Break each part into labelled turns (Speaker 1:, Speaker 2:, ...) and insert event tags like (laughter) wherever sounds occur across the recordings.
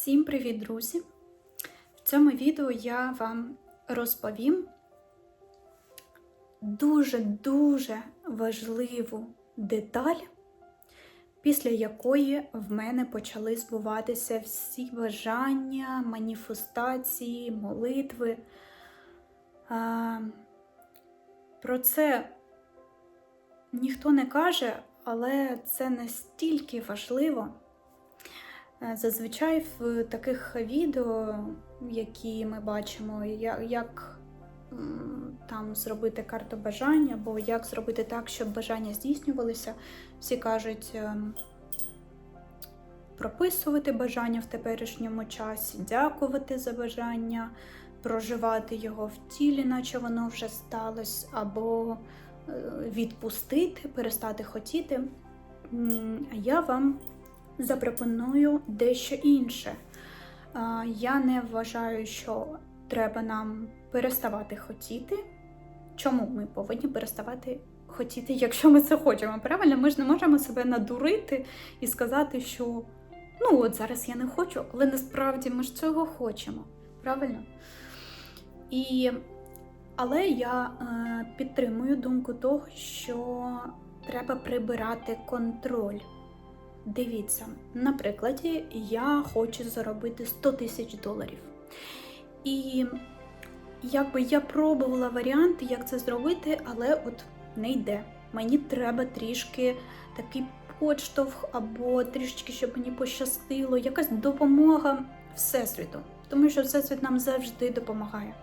Speaker 1: Всім привіт, друзі! В цьому відео я вам розповім дуже-дуже важливу деталь, після якої в мене почали збуватися всі бажання, маніфестації, молитви. Про це ніхто не каже, але це настільки важливо. Е, Зазвичай в таких відео, які ми бачимо, як там зробити карту бажання, або як зробити так, щоб бажання здійснювалися, всі кажуть ем, прописувати бажання в теперішньому часі, дякувати за бажання, проживати його в тілі, наче воно вже сталося, або е, відпустити, перестати хотіти. А я вам запропоную дещо інше. Я не вважаю, що треба нам переставати хотіти. Чому ми повинні переставати хотіти, якщо ми це хочемо? Правильно, ми ж не можемо себе надурити і сказати, що ну от зараз я не хочу, але насправді ми ж цього хочемо. Правильно? І... Але я е, підтримую думку того, що треба прибирати контроль. Дивіться, на прикладі я хочу заробити 100 тисяч доларів. І якби я пробувала варіанти, як це зробити, але от не йде. Мені треба трішки такий подштовх, або трішечки, щоб мені пощастило, якась допомога Всесвіту. Тому що Всесвіт нам завжди допомагає.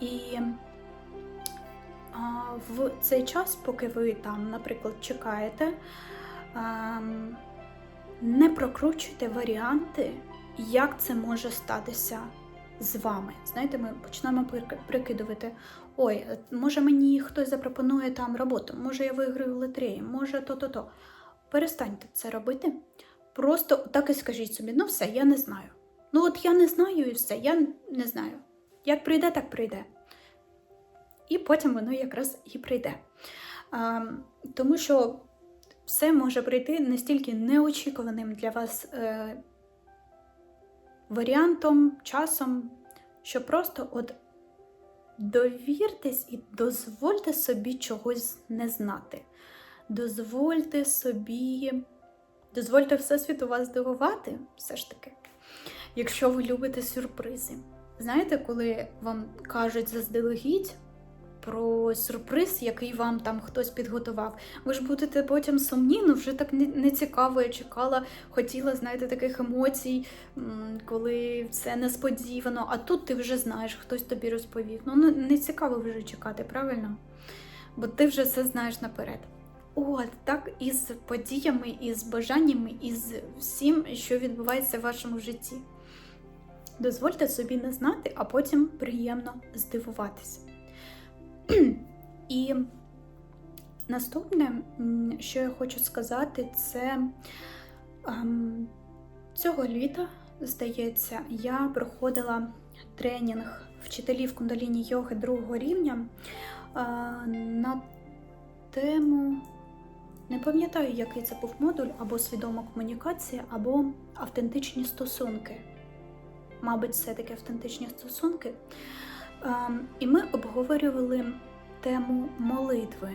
Speaker 1: І а, в цей час, поки ви там, наприклад, чекаєте, не прокручуйте варіанти, як це може статися з вами. Знаєте, ми почнемо прикидувати: ой, може мені хтось запропонує там роботу, може я виграю в лотереї, може то-то-то. Перестаньте це робити. Просто так і скажіть собі: ну все, я не знаю. Ну от я не знаю і все, я не знаю. Як прийде, так прийде. І потім воно якраз і прийде. Ем, тому що все може прийти настільки неочікуваним для вас е, варіантом, часом, що просто от довіртесь і дозвольте собі чогось не знати. Дозвольте собі, дозвольте Всесвіту вас здивувати, все ж таки, якщо ви любите сюрпризи. Знаєте, коли вам кажуть заздалегідь, про сюрприз, який вам там хтось підготував. Ви ж будете потім сумні, ну вже так не, цікаво. Я чекала, хотіла, знаєте, таких емоцій, коли все несподівано. А тут ти вже знаєш, хтось тобі розповів. Ну не, не цікаво вже чекати, правильно? Бо ти вже все знаєш наперед. От так і з подіями, і з бажаннями, і з всім, що відбувається в вашому житті. Дозвольте собі не знати, а потім приємно здивуватися. І наступне, що я хочу сказати, це ем, цього літа, здається, я проходила тренінг вчителів кундаліні йоги другого рівня е, на тему. Не пам'ятаю, який це був модуль, або свідома комунікація, або автентичні стосунки. Мабуть, все-таки автентичні стосунки. Ем, І ми обговорювали тему молитви,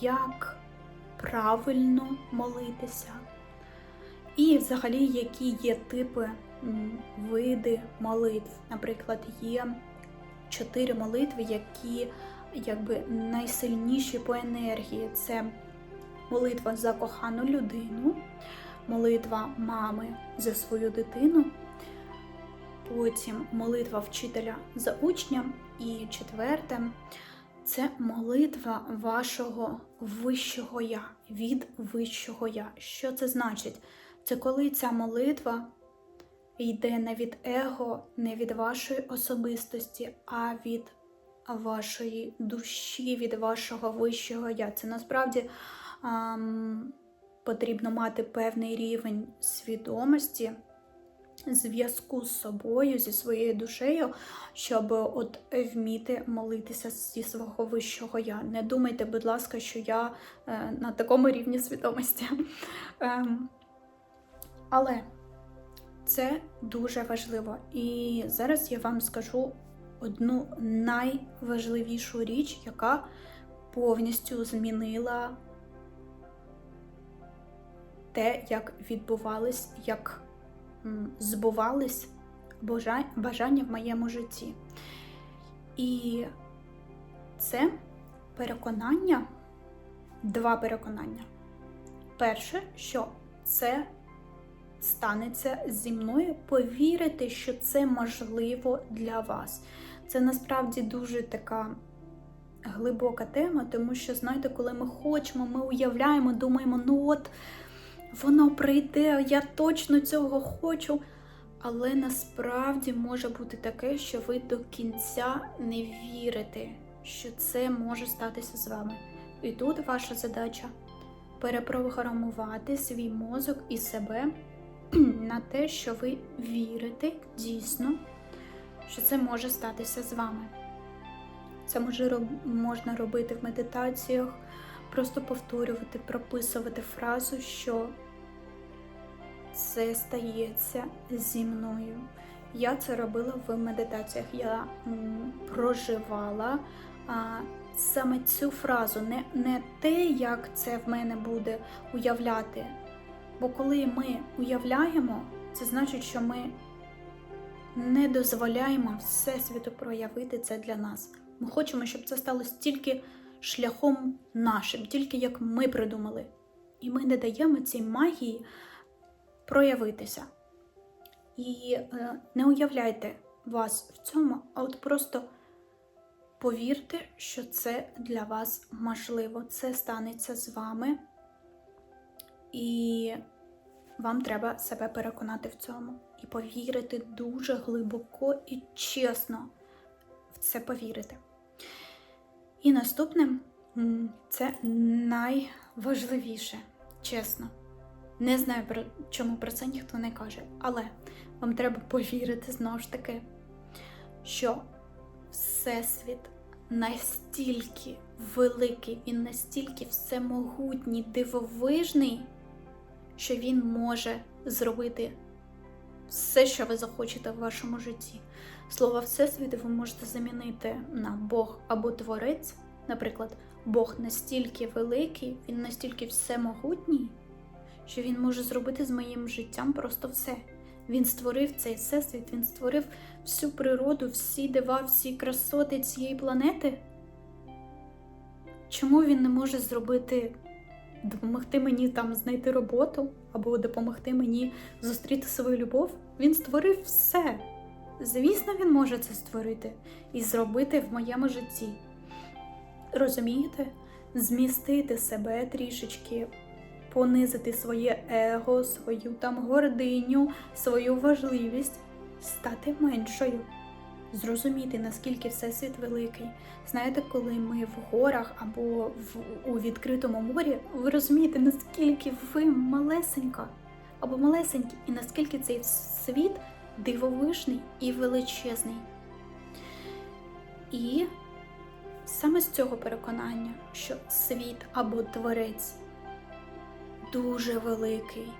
Speaker 1: як правильно молитися, і взагалі, які є типи, види молитв. Наприклад, є чотири молитви, які якби найсильніші по енергії. Це молитва за кохану людину, молитва мами за свою дитину потім молитва вчителя за учня. І четверте це молитва вашого вищого я, від вищого я. Що це значить? Це коли ця молитва йде не від его, не від вашої особистості, а від вашої душі, від вашого вищого я. Це насправді ам, потрібно мати певний рівень свідомості зв'язку з собою, зі своєю душею, щоб от вміти молитися зі свого вищого я. Не думайте, будь ласка, що я е, на такому рівні свідомості. (laughs) Ем, але Це дуже важливо. І зараз я вам скажу одну найважливішу річ, яка повністю змінила те, як відбувались, як збувались бажання в моєму житті. І це переконання, два переконання. Перше, що це станеться зі мною, повірити, що це можливо для вас. Це насправді дуже така глибока тема, тому що, знаєте, коли ми хочемо, ми уявляємо, думаємо, ну от воно прийде, я точно цього хочу. Але насправді може бути таке, що ви до кінця не вірите, що це може статися з вами. І тут ваша задача перепрограмувати свій мозок і себе (clears throat) на те, що ви вірите дійсно, що це може статися з вами. Це може можна робити в медитаціях, просто повторювати, прописувати фразу, що це стається зі мною. Я це робила в медитаціях. Я м, проживала а, саме цю фразу, не, не те, як це в мене буде уявляти. Бо коли ми уявляємо, це значить, що ми не дозволяємо Всесвіту проявити це для нас. Ми хочемо, щоб це сталося тільки шляхом нашим, тільки як ми придумали. І ми не даємо цій магії проявитися. І е, не уявляйте вас в цьому, а от просто повірте, що це для вас можливо. Це станеться з вами. І вам треба себе переконати в цьому. І повірити дуже глибоко і чесно в це повірити. І наступним це найважливіше, чесно. Не знаю, чому про це ніхто не каже, але вам треба повірити знову ж таки, що Всесвіт настільки великий, він настільки всемогутній, дивовижний, що він може зробити все, що ви захочете в вашому житті. Слово Всесвіт ви можете замінити на Бог або Творець. Наприклад, Бог настільки великий, він настільки всемогутній, що він може зробити з моїм життям просто все. Він створив цей всесвіт, він створив всю природу, всі дива, всі красоти цієї планети. Чому він не може зробити, допомогти мені там знайти роботу або допомогти мені зустріти свою любов? Він створив все. Звісно, він може це створити і зробити в моєму житті. Розумієте? Змістити себе трішечки, понизити своє его, свою там гординю, свою важливість, стати меншою. Зрозуміти, наскільки всесвіт великий. Знаєте, коли ми в горах або в, у відкритому морі, ви розумієте, наскільки ви малесенька або малесенький, і наскільки цей світ дивовижний і величезний. І саме з цього переконання, що світ або творець дуже великий,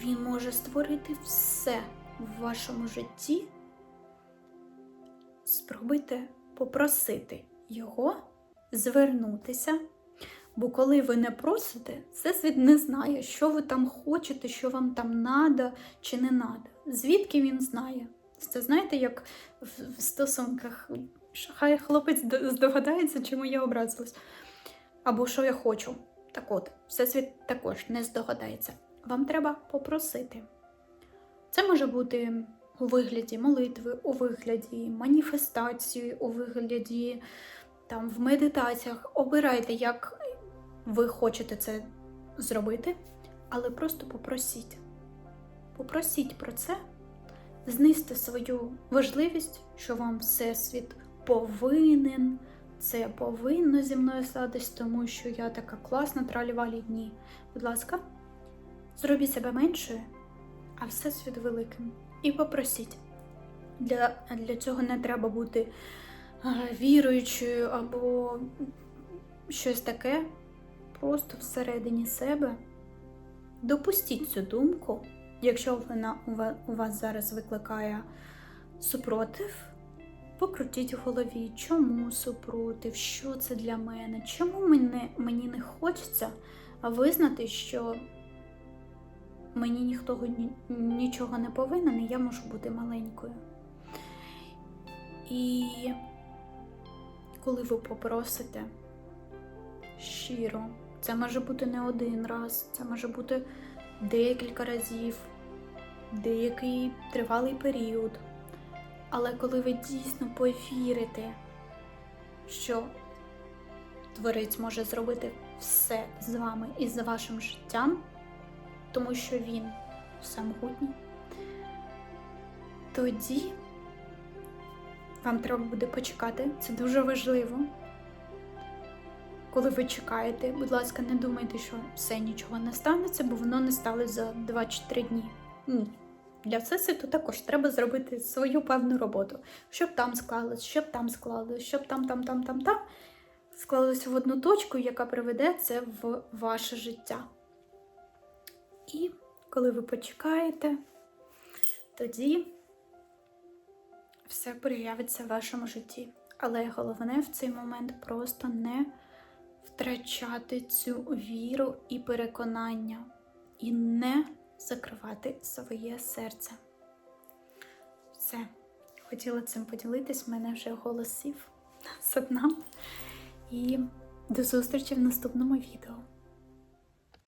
Speaker 1: він може створити все в вашому житті. Спробуйте попросити його звернутися. Бо коли ви не просите, всесвіт не знає, що ви там хочете, що вам там надо чи не надо. Звідки він знає? Це знаєте, як в стосунках, хай хлопець здогадається, чому я образилась. Або що я хочу. Так от, всесвіт також не здогадається. Вам треба попросити. Це може бути у вигляді молитви, у вигляді маніфестації, у вигляді там в медитаціях. Обирайте, як ви хочете це зробити, але просто попросіть. Попросіть про це, знизьте свою важливість, що вам Всесвіт повинен, це повинно зі мною статись, тому що я така класна тралівалі дні. Будь ласка, зробіть себе меншою, а Всесвіт великим. І попросіть. Для, для цього не треба бути віруючою або щось таке. Просто всередині себе допустіть цю думку Якщо вона у вас зараз викликає супротив, покрутіть в голові, чому супротив, що це для мене, чому мені не хочеться визнати, що мені ніхто нічого не повинен, і я можу бути маленькою. І коли ви попросите щиро, це може бути не один раз, це може бути декілька разів, деякий тривалий період. Але коли ви дійсно повірите, що Творець може зробити все з вами і з вашим життям, тому що він всемогутній, тоді вам треба буде почекати. Це дуже важливо. Коли ви чекаєте, будь ласка, не думайте, що все нічого не станеться, бо воно не сталося за 2 чи 3 дні. Ні. Для всесвіту також треба зробити свою певну роботу, щоб там склалось, щоб там склалось, щоб там, там, там, там, там склалось в одну точку, яка приведе це в ваше життя. І коли ви почекаєте, тоді все проявиться в вашому житті. Але головне в цей момент просто не втрачати цю віру і переконання, і не закривати своє серце. Все. Хотіла цим поділитись, в мене вже голосів (laughs) з одна. І до зустрічі в наступному відео.